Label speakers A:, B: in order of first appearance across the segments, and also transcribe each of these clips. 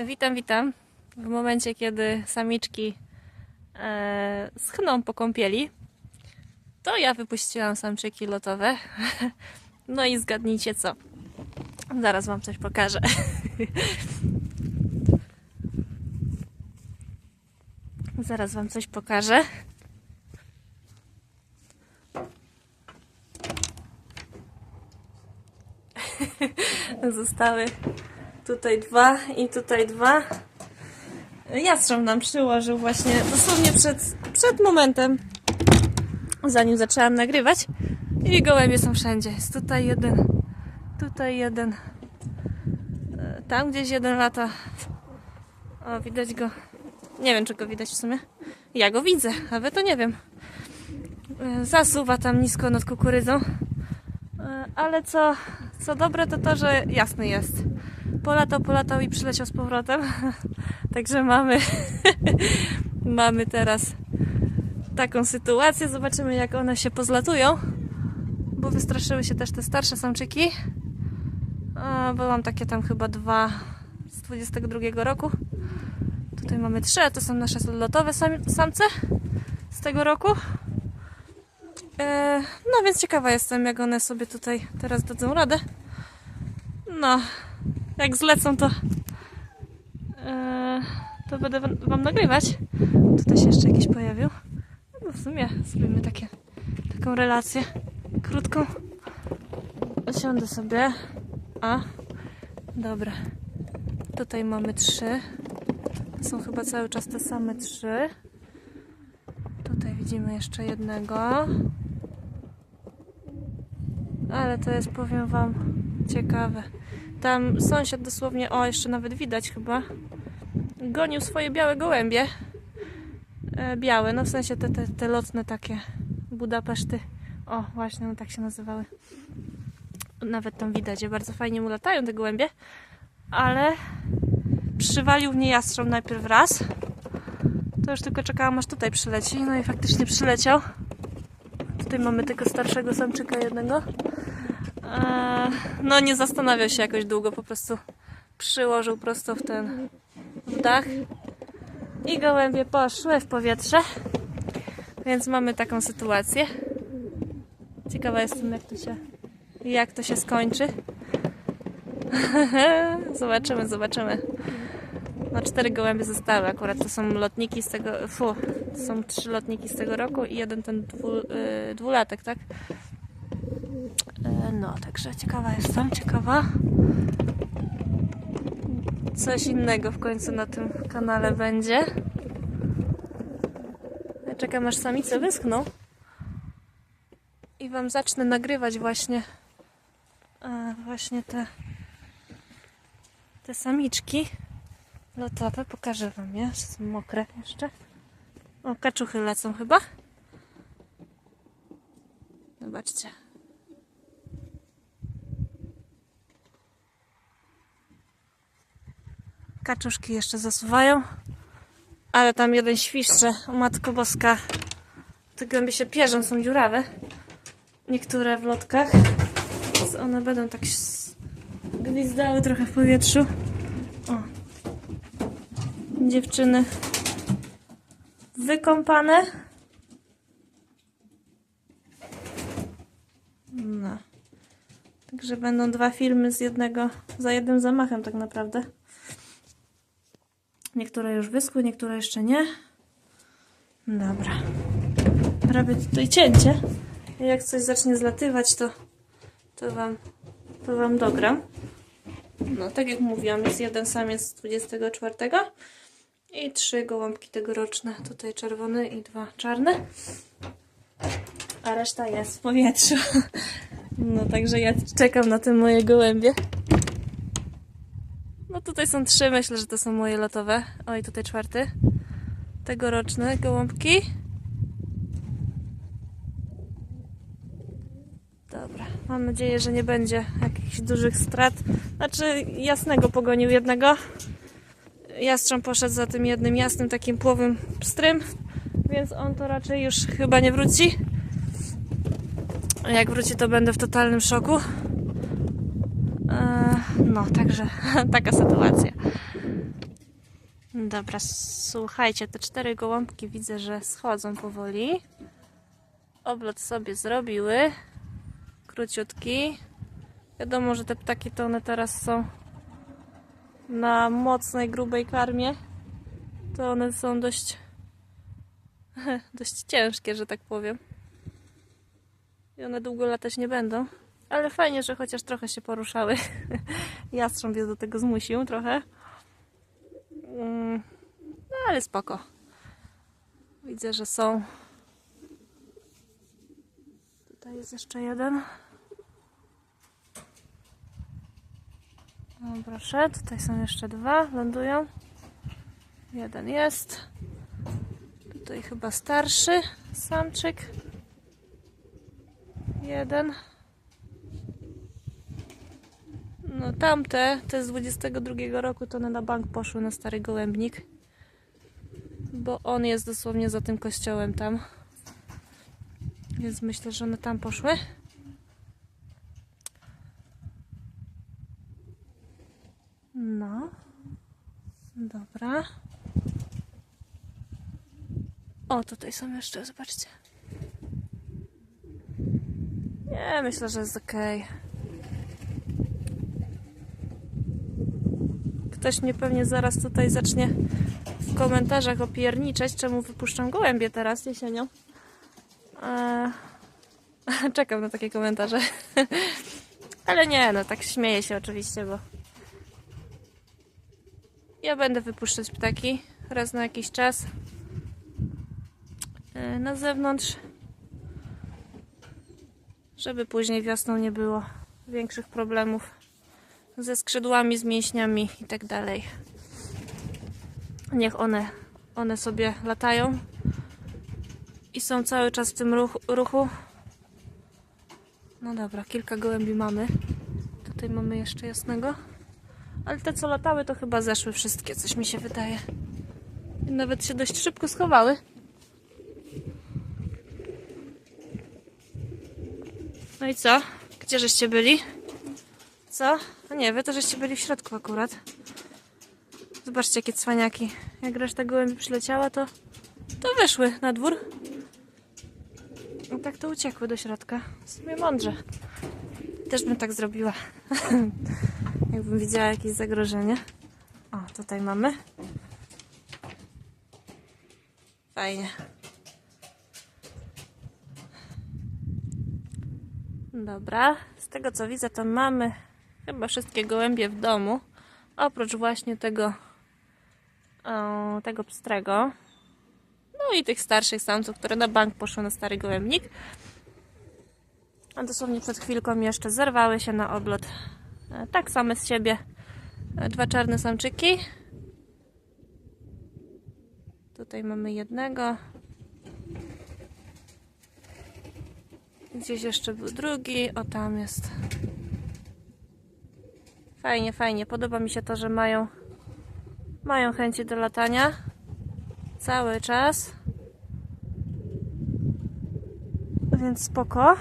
A: Witam, witam. W momencie, kiedy samiczki e, schną po kąpieli, to ja wypuściłam samczyki lotowe. No i zgadnijcie co. Zaraz wam coś pokażę. Zaraz wam coś pokażę. Zostały tutaj dwa i tutaj dwa. Jastrząb nam przyłożył właśnie dosłownie przed, przed momentem, zanim zaczęłam nagrywać. I gołębie są wszędzie. Jest tutaj jeden, tutaj jeden, e, tam gdzieś jeden lata. O, widać go. Nie wiem, czy go widać w sumie. Ja go widzę, a wy to nie wiem. E, Zasuwa tam nisko nad kukurydzą. E, Ale co, co dobre, to to, że jasny jest. Polatał, polatał i przyleciał z powrotem. Także mamy, mamy teraz taką sytuację. Zobaczymy, jak one się pozlatują. Bo wystraszyły się też te starsze samczyki. A, Bo mam takie tam chyba dwa z 22 roku. Tutaj mamy trzy, a to są nasze lotowe sam- samce z tego roku. E, no więc ciekawa jestem, jak one sobie tutaj teraz dadzą radę. No, jak zlecą, to, e, to będę wam- wam nagrywać. Tutaj się jeszcze jakiś pojawił. No w sumie zrobimy takie, taką relację krótką. Siądę sobie. A, dobra. Tutaj mamy trzy. To są chyba cały czas te same trzy. Tutaj widzimy jeszcze jednego. Ale to jest, powiem Wam, ciekawe. Tam sąsiad dosłownie, o jeszcze nawet widać chyba, gonił swoje białe gołębie. E, białe, no w sensie te, te, te lotne takie Budapeszty. O, właśnie, no tak się nazywały. Nawet tam widać, że bardzo fajnie mu latają te gołębie. Ale przywalił w nie jastrząb najpierw raz. To już tylko czekałam aż tutaj przyleci. No i faktycznie przyleciał. Tutaj mamy tego starszego samczyka jednego. Eee, no nie zastanawiał się jakoś długo, po prostu przyłożył prosto w ten w dach i gołębie poszły w powietrze. Więc mamy taką sytuację. Ciekawa jestem jak to się jak to się skończy. zobaczymy, zobaczymy. No cztery gołębie zostały akurat. To są lotniki z tego. Fu, to są trzy lotniki z tego roku i jeden ten dwu, y, dwulatek, tak? E, No, także ciekawa jestem, ciekawa. Coś innego w końcu na tym kanale będzie. Ja czekam aż samice wyschną. I wam zacznę nagrywać właśnie e, właśnie te te samiczki lotowe. Pokażę wam je, są mokre jeszcze. O, kaczuchy lecą chyba. Zobaczcie. Kaczuszki jeszcze zasuwają. Ale tam jeden świszcze. O Matko Boska. Te głębie się pierzą, są dziurawe. Niektóre w lotkach. Więc one będą tak gwizdały trochę w powietrzu. O. Dziewczyny wykąpane. No. Także będą dwa filmy z jednego, za jednym zamachem tak naprawdę. Niektóre już wyschły, niektóre jeszcze nie. Dobra. Robię tutaj cięcie. Jak coś zacznie zlatywać, to, to, wam, to wam dogram. No, tak jak mówiłam, jest jeden samiec z 24 i trzy gołąbki tegoroczne. Tutaj czerwony i dwa czarne. A reszta jest w powietrzu. No, także ja czekam na te moje gołębie. Tutaj są trzy, myślę, że to są moje lotowe. Oj, tutaj czwarty. Tegoroczne gołąbki. Dobra, mam nadzieję, że nie będzie jakichś dużych strat. Znaczy, jasnego pogonił jednego. Jastrząb poszedł za tym jednym jasnym, takim płowym pstrym, więc on to raczej już chyba nie wróci. Jak wróci, to będę w totalnym szoku. No, także taka sytuacja. Dobra, słuchajcie, te cztery gołąbki widzę, że schodzą powoli. Oblot sobie zrobiły. Króciutki. Wiadomo, że te ptaki to one teraz są na mocnej, grubej karmie. To one są dość dość ciężkie, że tak powiem. I one długo latać nie będą. Ale fajnie, że chociaż trochę się poruszały. Jastrząb je do tego zmusił trochę. Mm, No ale spoko. Widzę, że są. Tutaj jest jeszcze jeden. No proszę, tutaj są jeszcze dwa. Lądują. Jeden jest. Tutaj chyba starszy samczyk. Jeden. No tamte, te z 22 roku, to one na bank poszły na stary gołębnik. Bo on jest dosłownie za tym kościołem tam. Więc myślę, że one tam poszły. No. Dobra. O, tutaj są jeszcze, zobaczcie. Nie, myślę, że jest ok. Ktoś mnie pewnie zaraz tutaj zacznie w komentarzach opierniczeć, czemu wypuszczam gołębie teraz jesienią. Eee, czekam na takie komentarze. Ale nie, no tak śmieję się oczywiście, bo ja będę wypuszczać ptaki raz na jakiś czas e, na zewnątrz, żeby później wiosną nie było większych problemów ze skrzydłami, z mięśniami i tak dalej. Niech one, one sobie latają i są cały czas w tym ruchu. No dobra, kilka gołębi mamy. Tutaj mamy jeszcze jasnego. Ale te co latały to chyba zeszły wszystkie, coś mi się wydaje. I nawet się dość szybko schowały. No i co? Gdzie żeście byli? Co? No nie, wy to żeście byli w środku akurat. Zobaczcie jakie cwaniaki. Jak reszta gołębi przyleciała, to, to wyszły na dwór. I tak to uciekły do środka. W sumie mądrze. Też bym tak zrobiła. Jakbym widziała jakieś zagrożenie. O, tutaj mamy. Fajnie. Dobra, z tego co widzę, to mamy chyba wszystkie gołębie w domu. Oprócz właśnie tego o, tego pstrego. No i tych starszych samców, które na bank poszły na stary gołębnik. A dosłownie przed chwilką jeszcze zerwały się na oblot. E, Tak same z siebie. E, Dwa czarne samczyki. Tutaj mamy jednego. Gdzieś jeszcze był drugi. O, tam jest. Fajnie, fajnie. Podoba mi się to, że mają mają chęci do latania cały czas. Więc spoko.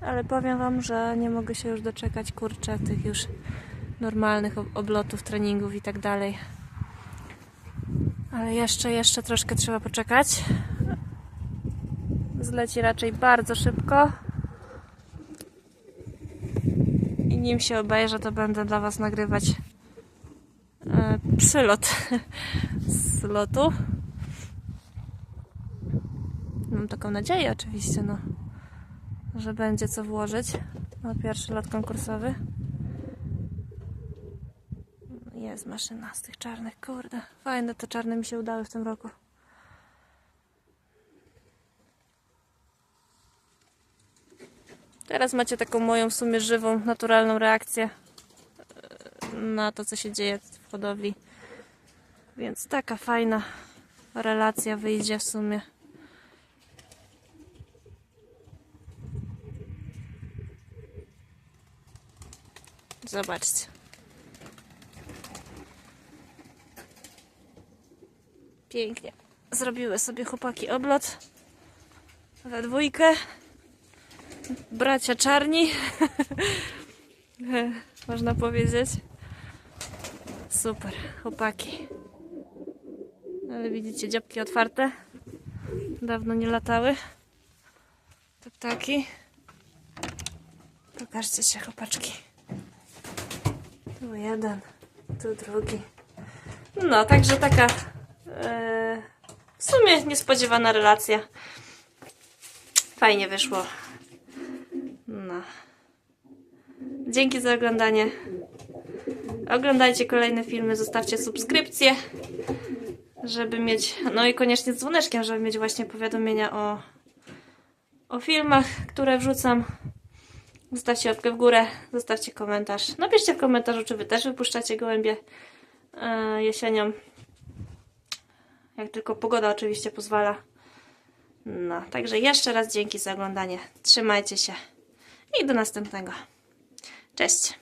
A: Ale powiem Wam, że nie mogę się już doczekać, kurczę, tych już normalnych ob- oblotów, treningów i tak dalej. Ale jeszcze, jeszcze troszkę trzeba poczekać. Zleci raczej bardzo szybko. I nim się obejrzę, to będę dla Was nagrywać e, przylot z lotu. Mam taką nadzieję oczywiście, no, że będzie co włożyć na pierwszy lot konkursowy. Jest maszyna z tych czarnych, kurde. Fajne te czarne mi się udały w tym roku. Teraz macie taką moją w sumie żywą, naturalną reakcję e, na to, co się dzieje w hodowli. Więc taka fajna relacja wyjdzie w sumie. Zobaczcie. Pięknie. Zrobiły sobie chłopaki oblot we dwójkę. Bracia czarni. Można powiedzieć. super, chłopaki. Ale widzicie, dziobki otwarte. Dawno nie latały. Te ptaki. Pokażcie się, chłopaczki. Tu jeden, tu drugi. No, także taka e, w sumie niespodziewana relacja. Fajnie wyszło. No. Dzięki za oglądanie. Oglądajcie kolejne filmy, zostawcie subskrypcję, żeby mieć, no i koniecznie z dzwoneczkiem, żeby mieć właśnie powiadomienia o, o filmach, które wrzucam. Zostawcie łapkę w górę, zostawcie komentarz. Napiszcie w komentarzu, czy wy też wypuszczacie gołębie e, jesienią. Jak tylko pogoda oczywiście pozwala. No, także jeszcze raz dzięki za oglądanie. Trzymajcie się i do następnego. Cześć!